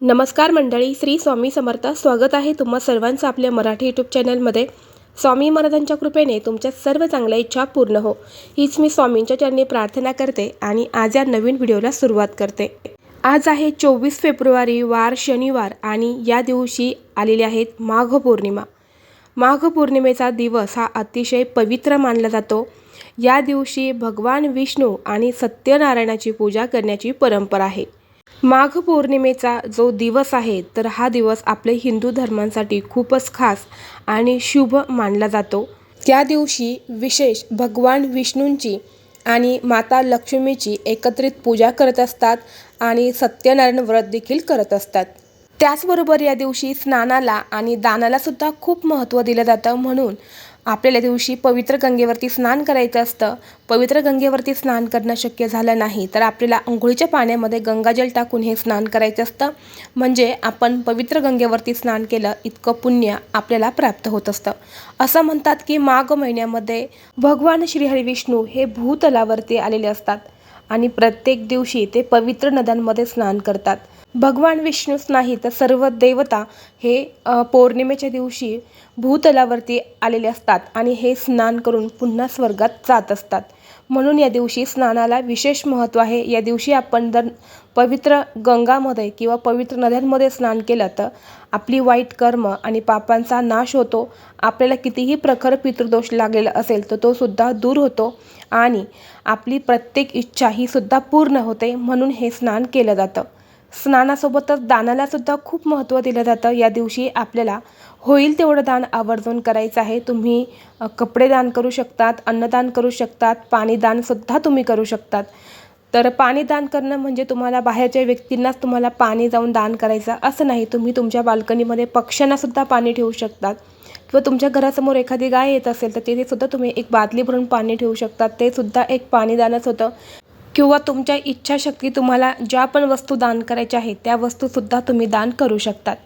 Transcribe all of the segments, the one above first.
नमस्कार मंडळी श्री स्वामी समर्थ. स्वागत आहे तुम्हा सर्वांचं आपल्या मराठी यूट्यूब चॅनलमध्ये स्वामी महाराजांच्या कृपेने तुमच्या सर्व चांगल्या इच्छा पूर्ण हो. हीच मी स्वामींच्या चरणी प्रार्थना करते आणि आज या नवीन व्हिडिओला सुरुवात करते. आज आहे चोवीस फेब्रुवारी वार शनिवार आणि या दिवशी आलेले आहेत माघ पौर्णिमा. माघ पौर्णिमेचा दिवस हा अतिशय पवित्र मानला जातो. या दिवशी भगवान विष्णू आणि सत्यनारायणाची पूजा करण्याची परंपरा आहे. माघ पौर्णिमेचा जो दिवस आहे तर हा दिवस आपले हिंदू धर्मांसाठी खूपच खास आणि शुभ मानला जातो. त्या दिवशी विशेष भगवान विष्णूंची आणि माता लक्ष्मीची एकत्रित पूजा करत असतात आणि सत्यनारायण व्रत देखील करत असतात. त्याचबरोबर या दिवशी स्नानाला आणि दानाला सुद्धा खूप महत्त्व दिलं जातं म्हणून आपल्याला दिवशी पवित्र गंगेवरती स्नान करायचं असतं. पवित्र गंगेवरती स्नान करणं शक्य झालं नाही तर आपल्याला अंघोळीच्या पाण्यामध्ये गंगाजल टाकून हे स्नान करायचं असतं. म्हणजे आपण पवित्र गंगेवरती स्नान केलं इतकं पुण्य आपल्याला प्राप्त होत असतं. असं म्हणतात की माघ महिन्यामध्ये भगवान श्रीहरी विष्णू हे भूतलावरती आलेले असतात आणि प्रत्येक दिवशी ते पवित्र नद्यांमध्ये स्नान करतात. भगवान विष्णूच नाही तर सर्व देवता हे पौर्णिमेच्या दिवशी भूतलावरती आलेले असतात आणि हे स्नान करून पुन्हा स्वर्गात जात असतात. म्हणून या दिवशी स्नानाला विशेष महत्त्व आहे. या दिवशी आपण जर पवित्र गंगामध्ये किंवा पवित्र नद्यांमध्ये स्नान केलं तर आपली वाईट कर्म आणि पापांचा नाश होतो. आपल्याला कितीही प्रखर पितृदोष लागलेला असेल तर तो सुद्धा दूर होतो आणि आपली प्रत्येक इच्छा ही सुद्धा पूर्ण होते. म्हणून हे स्नान केलं जातं. स्नानासोबतच दानाला सुद्धा खूप महत्त्व दिलं जातं. या दिवशी आपल्याला होईल तेवढं दान आवर्जून करायचं आहे. तुम्ही कपडे दान करू शकतात अन्नदान करू शकतात पाणीदानसुद्धा तुम्ही करू शकतात. तर पाणी दान करणं म्हणजे तुम्हाला बाहेरच्या व्यक्तींनाच तुम्हाला पाणी जाऊन दान करायचं असं नाही. तुम्ही तुमच्या बाल्कनीमध्ये पक्ष्यांनासुद्धा पाणी ठेवू शकतात. किंवा तुमच्या घरासमोर एखादी गाय येत असेल तर तिथेसुद्धा तुम्ही एक बादली भरून पाणी ठेवू शकतात. ते सुद्धा एक पाणीदानच होतं. किंवा तुमच्या इच्छाशक्ती तुम्हाला ज्या पण वस्तू दान करायच्या आहेत त्या वस्तूसुद्धा तुम्ही दान करू शकतात.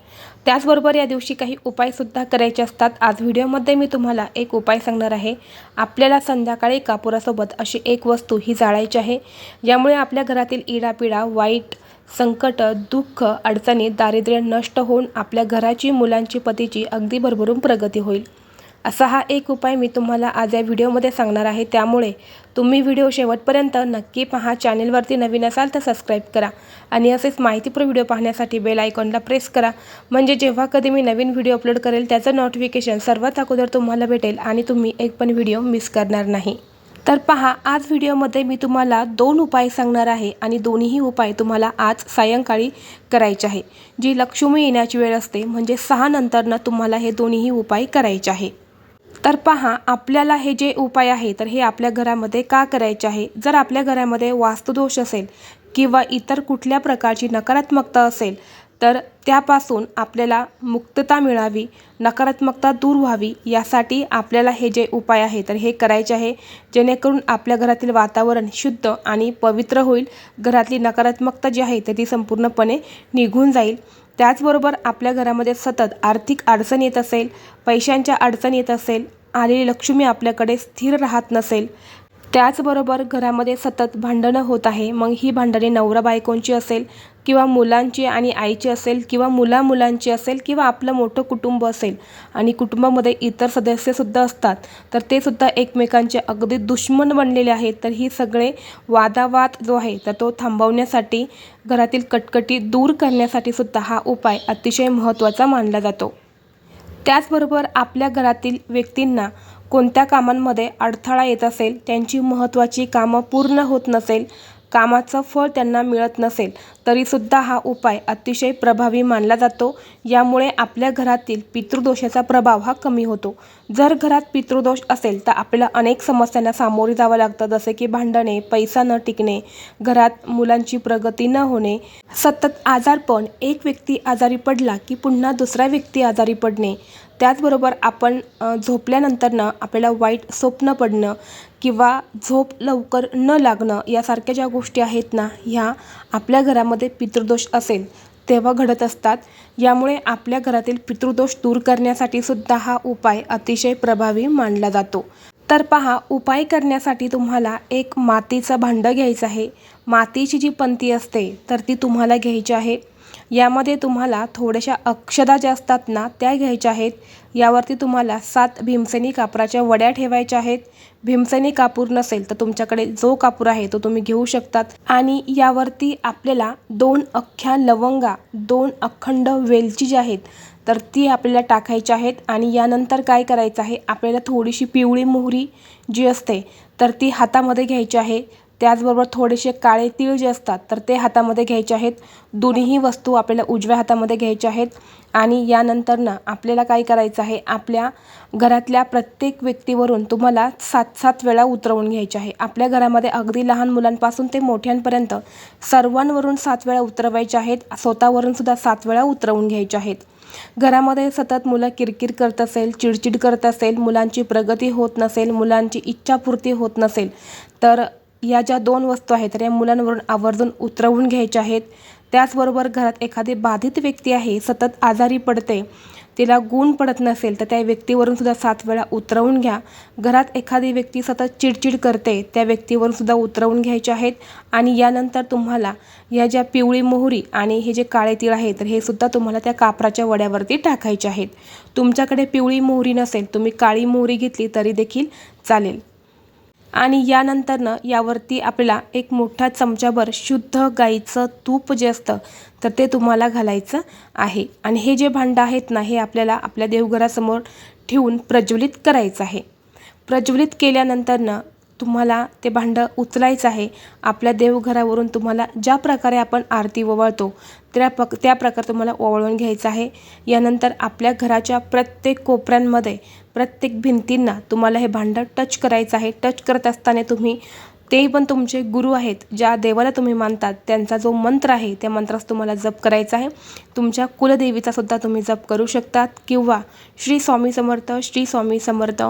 त्याचबरोबर या दिवशी काही उपायसुद्धा करायचे असतात. आज व्हिडिओमध्ये मी तुम्हाला एक उपाय सांगणार आहे. आपल्याला संध्याकाळी कापुरासोबत अशी एक वस्तू ही जाळायची आहे. यामुळे आपल्या घरातील इडापिडा वाईट संकट दुःख अडचणी दारिद्र्य नष्ट होऊन आपल्या घराची मुलांची पतीची अगदी भरभरून प्रगती होईल. असा हा एक उपाय मी तुम्हाला आज या व्हिडिओमध्ये सांगणार आहे. त्यामुळे तुम्ही व्हिडिओ शेवटपर्यंत नक्की पहा. चॅनेलवरती नवीन असाल तर सबस्क्राईब करा आणि असेच माहितीपूर्ण व्हिडिओ पाहण्यासाठी बेल आयकॉनला प्रेस करा. म्हणजे जेव्हा कधी मी नवीन व्हिडिओ अपलोड करेल त्याचं नोटिफिकेशन सर्वात अगोदर तुम्हाला भेटेल आणि तुम्ही एक पण व्हिडिओ मिस करणार नाही. तर पहा आज व्हिडिओमध्ये मी तुम्हाला दोन उपाय सांगणार आहे आणि दोन्हीही उपाय तुम्हाला आज सायंकाळी करायचे आहे. जी लक्ष्मी येण्याची वेळ असते म्हणजे सहा नंतरनं तुम्हाला हे दोन्हीही उपाय करायचे आहे. तर पहा आपल्याला हे जे उपाय आहे तर हे आपल्या घरामध्ये का करायचे आहे? जर आपल्या घरामध्ये वास्तुदोष असेल किंवा इतर कुठल्या प्रकारची नकारात्मकता असेल तर त्यापासून आपल्याला मुक्तता मिळावी नकारात्मकता दूर व्हावी यासाठी आपल्याला हे जे उपाय आहे तर हे करायचे आहे. जेणेकरून आपल्या घरातील वातावरण शुद्ध आणि पवित्र होईल घरातली नकारात्मकता जी आहे तर ती संपूर्णपणे निघून जाईल. त्याचबरोबर आपल्या घरामध्ये सतत आर्थिक अडचण येत असेल पैशांच्या अडचण येत असेल आलेली लक्ष्मी आपल्याकडे स्थिर राहत नसेल त्याचबरोबर घरामध्ये सतत भांडणं होत आहे. मग ही भांडणे नवरा बायकोंची असेल किंवा मुलांची आणि आईची असेल किंवा मुला मुलांची असेल किंवा आपलं मोठं कुटुंब असेल आणि कुटुंबामध्ये इतर सदस्यसुद्धा असतात तर ते सुद्धा एकमेकांचे अगदी दुश्मन बनलेले आहेत तर ही सगळे वादावाद जो आहे तर तो थांबवण्यासाठी घरातील कटकटी दूर करण्यासाठी सुद्धा हा उपाय अतिशय महत्त्वाचा मानला जातो. त्याचबरोबर आपल्या घरातील व्यक्तींना कोणत्या कामांमध्ये अडथळा येत असेल त्यांची महत्त्वाची कामं पूर्ण होत नसेल कामाचं फळ त्यांना मिळत नसेल तरीसुद्धा हा उपाय अतिशय प्रभावी मानला जातो. यामुळे आपल्या घरातील पितृदोषाचा प्रभाव हा कमी होतो. जर घरात पितृदोष असेल तर आपल्याला अनेक समस्यांना सामोरे जावं लागतं जसे की भांडणे पैसा न टिकणे घरात मुलांची प्रगती न होणे. सतत आजारपण एक व्यक्ती आजारी पडला की पुन्हा दुसरा व्यक्ती आजारी पडणे. त्याचबरोबर आपण झोपल्यानंतरनं आपल्याला वाईट स्वप्न पडणं किंवा झोप लवकर न लागणं यासारख्या ज्या गोष्टी आहेत ना ह्या आपल्या घरामध्ये पितृदोष असेल तेव्हा घडत असतात. यामुळे आपल्या घरातील पितृदोष दूर करण्यासाठी सुद्धा हा उपाय अतिशय प्रभावी मानला जातो. तर पहा उपाय करण्यासाठी तुम्हाला एक मातीचं भांडं घ्यायचं आहे. मातीची जी पंती असते तर ती तुम्हाला घ्यायची आहे. यामध्ये तुम्हाला थोड्याशा अक्षदा ज्या असतात ना त्या घ्यायच्या आहेत. यावरती तुम्हाला सात भीमसेनी कापराच्या वड्या ठेवायच्या आहेत. भीमसेनी कापूर नसेल तर तुमच्याकडे जो कापूर आहे तो तुम्ही घेऊ शकतात. आणि यावरती आपल्याला दोन अख्ख्या लवंगा दोन अखंड वेलची जी आहेत तर ती आपल्याला टाकायची आहेत. आणि यानंतर काय करायचं आहे आपल्याला थोडीशी पिवळी मोहरी जी असते तर ती हातामध्ये घ्यायची आहे. त्याचबरोबर थोडेसे काळे तीळ जे असतात तर ते हातामध्ये घ्यायचे आहेत. दोन्हीही वस्तू आपल्याला उजव्या हातामध्ये घ्यायच्या आहेत. आणि यानंतर ना आपल्याला काय करायचं आहे? आपल्या घरातल्या प्रत्येक व्यक्तीवरून तुम्हाला सात सात वेळा उतरवून घ्यायचे आहे. आपल्या घरामध्ये अगदी लहान मुलांपासून ते मोठ्यांपर्यंत सर्वांवरून सात वेळा उतरवायचे आहेत. स्वतःवरून सुद्धा सात वेळा उतरवून घ्यायचे आहेत. घरामध्ये सतत मुलं किरकिर करत असेल चिडचिड करत असेल मुलांची प्रगती होत नसेल मुलांची इच्छापूर्ती होत नसेल तर या ज्या दोन वस्तू आहेत तर या मुलांवरून आवर्जून उतरवून घ्यायच्या आहेत. त्याचबरोबर घरात एखादी बाधित व्यक्ती आहे सतत आजारी पडते तिला गुण पडत नसेल तर त्या व्यक्तीवरून सुद्धा सात वेळा उतरवून घ्या. घरात एखादी व्यक्ती सतत चिडचिड करते त्या व्यक्तीवरून सुद्धा उतरवून घ्यायचे आहेत. आणि यानंतर तुम्हाला या ज्या पिवळी मोहरी आणि हे जे काळे तीळ आहे तर हे सुद्धा तुम्हाला त्या कापराच्या वड्यावरती टाकायचे आहेत. तुमच्याकडे पिवळी मोहरी नसेल तुम्ही काळी मोहरी घेतली तरी देखील चालेल. आणि यानंतरनं यावरती आपल्याला एक मोठा चमचाभर शुद्ध गाईचं तूप जे असतं तर ते तुम्हाला घालायचं आहे. आणि हे जे भांडं आहेत ना हे आपल्याला आपल्या देवघरासमोर ठेवून प्रज्वलित करायचं आहे. प्रज्वलित केल्यानंतरनं तुम्हाला ते भांडं उचलायचं आहे. आपल्या देवघरावरून तुम्हाला ज्या प्रकारे आपण आरती ओवाळतो त्या पक त्या प्रकारे तुम्हाला ओवाळून घ्यायचं आहे. यानंतर आपल्या घराच्या प्रत्येक कोपऱ्यांमध्ये प्रत्येक भिंतींना तुम्हाला हे भांडं टच करायचं आहे. टच करत असताना तुम्ही ते पण तुमचे गुरु आहेत ज्या देवाला तुम्ही मानतात त्यांचा जो मंत्र आहे त्या मंत्रास तुम्हाला जप करायचा आहे. तुमच्या कुलदेवीचा सुद्धा तुम्ही जप करू शकतात. किंवा श्री स्वामी समर्थ श्री स्वामी समर्थ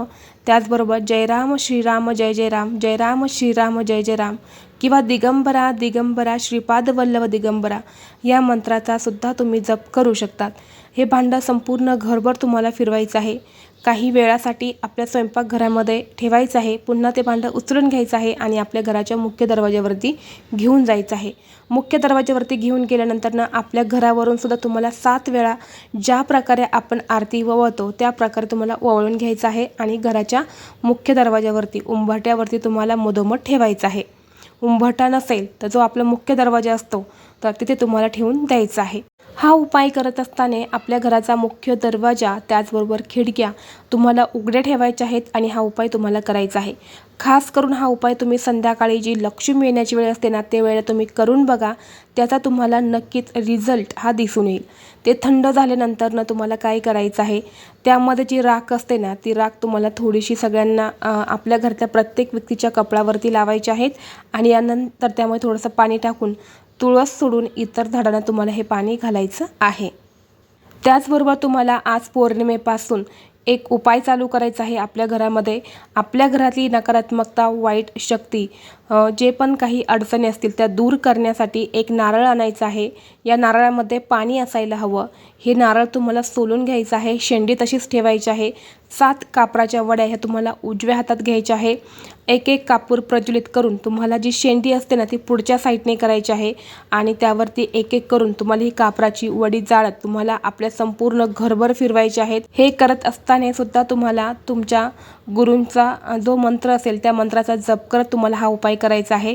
त्याचबरोबर जयराम श्रीराम जय जय राम जयराम श्रीराम जय जय राम किंवा दिगंबरा दिगंबरा श्रीपाद वल्लभ दिगंबरा या मंत्राचा सुद्धा तुम्ही जप करू शकतात. हे भांडं संपूर्ण घरभर तुम्हाला फिरवायचं आहे. काही वेळासाठी आपल्या स्वयंपाकघरामध्ये ठेवायचं आहे. पुन्हा ते भांडं उचलून घ्यायचं आहे आणि आपल्या घराच्या मुख्य दरवाज्यावरती घेऊन जायचं आहे. मुख्य दरवाज्यावरती घेऊन गेल्यानंतर ना आपल्या घरावरून सुद्धा तुम्हाला सात वेळा ज्या प्रकारे आपण आरती ववळतो त्या प्रकारे तुम्हाला ओवाळून घ्यायचं आहे आणि घराच्या मुख्य दरवाज्यावरती उंबरट्यावरती तुम्हाला मधोमध ठेवायचं आहे. उंबरठा नसेल तर जो आपला मुख्य दरवाजा असतो तर तिथे तुम्हाला ठेवून द्यायचं आहे. हा उपाय करत असताना आपल्या घराचा मुख्य दरवाजा त्याचबरोबर खिडक्या तुम्हाला उघड्या ठेवायच्या आहेत आणि हा उपाय तुम्हाला करायचा आहे. खास करून हा उपाय तुम्ही संध्याकाळी जी लक्ष्मी येण्याची वेळ असते ना ते वेळेला तुम्ही करून बघा. त्याचा तुम्हाला नक्कीच रिझल्ट हा दिसून येईल. ते थंड झाल्यानंतर ना तुम्हाला काय करायचं आहे? त्यामध्ये जी राख असते ना ती राख तुम्हाला थोडीशी सगळ्यांना आपल्या घरातल्या प्रत्येक व्यक्तीच्या कपडावरती लावायची आहेत. आणि यानंतर त्यामुळे थोडंसं पाणी टाकून तुळस सोडून इतर झाडांना तुम्हाला हे पाणी घालायचं आहे. त्याचबरोबर तुम्हाला आज पौर्णिमेपासून एक उपाय चालू करायचा आहे आपल्या घरामध्ये. आपल्या घरातली नकारात्मकता वाईट शक्ती जे पण काही अडचणी असतील त्या दूर करण्यासाठी एक नारळ आणायचा आहे. या नारळामध्ये पाणी असायला हवं. हे नारळ तुम्हाला सोलून घ्यायचं आहे. शेंडी तशीच ठेवायची आहे. सात कापराच्या वड्या ह्या तुम्हाला उजव्या हातात घ्यायच्या आहे. एक एक कापूर प्रज्वलित करून तुम्हाला जी शेंडी असते ना ती पुढच्या साईडने करायची आहे आणि त्यावरती एक एक करून तुम्हाला ही कापराची वडी जाळत तुम्हाला आपल्या संपूर्ण घरभर फिरवायचे आहेत. हे करत असताना सुद्धा तुम्हाला तुमच्या गुरूंचा जो मंत्र असेल त्या मंत्राचा जप करत तुम्हाला हा उपाय करायचा आहे.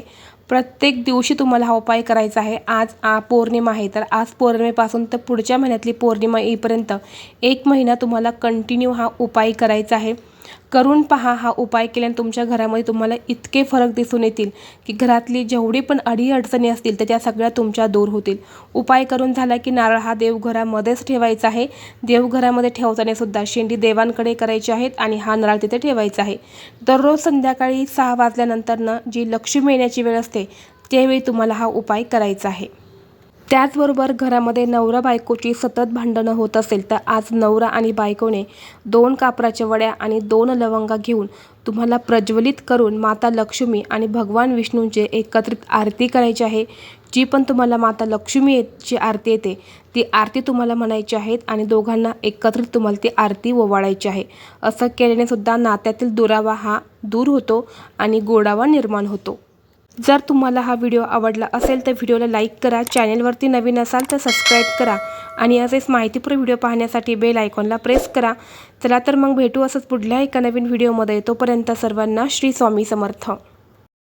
प्रत्येक दिवशी तुम्हाला हा उपाय करायचा आहे. आज आ पौर्णिमा आहे तर आज पौर्णिमेपासून तर पुढच्या महिन्यातली पौर्णिमा येईपर्यंत एक महिना तुम्हाला कंटिन्यू हा उपाय करायचा आहे. करून पहा हा उपाय केल्याने तुमच्या घरामध्ये तुम्हाला इतके फरक दिसून येतील की घरातली जेवढी पण अडीअडचणी असतील तर त्या सगळ्या तुमच्या दूर होतील. उपाय करून झाला की नारळ हा देवघरामध्येच ठेवायचा आहे. देवघरामध्ये ठेवताना सुद्धा शेंडी देवांकडे करायची आहेत आणि हा नारळ तिथे ठेवायचा आहे. दररोज संध्याकाळी सहा वाजल्यानंतरनं जी लक्ष्मी येण्याची वेळ असते त्यावेळी तुम्हाला हा उपाय करायचा आहे. त्याचबरोबर घरामध्ये नवरा बायकोची सतत भांडणं होत असेल तर आज नवरा आणि बायकोने दोन कापराच्या वड्या आणि दोन लवंगा घेऊन तुम्हाला प्रज्वलित करून माता लक्ष्मी आणि भगवान विष्णूंचे एकत्रित आरती करायची आहे. जी पण तुम्हाला माता लक्ष्मीची आरती येते ती आरती तुम्हाला म्हणायची आहेत आणि दोघांना एकत्रित तुम्हाला ती आरती ओवाळायची आहे. असं केल्याने सुद्धा नात्यातील दुरावा हा दूर होतो आणि गोडावा निर्माण होतो. जर तुम्हाला हा व्हिडिओ आवडला असेल तर व्हिडिओला लाईक करा. चॅनेलवरती नवीन असाल तर सबस्क्राईब करा. आणि असेच माहितीपूर्ण व्हिडिओ पाहण्यासाठी बेल आयकॉनला प्रेस करा. चला तर मग भेटू असंच पुढल्या एका नवीन व्हिडिओमध्ये तोपर्यंत सर्वांना श्री स्वामी समर्थ.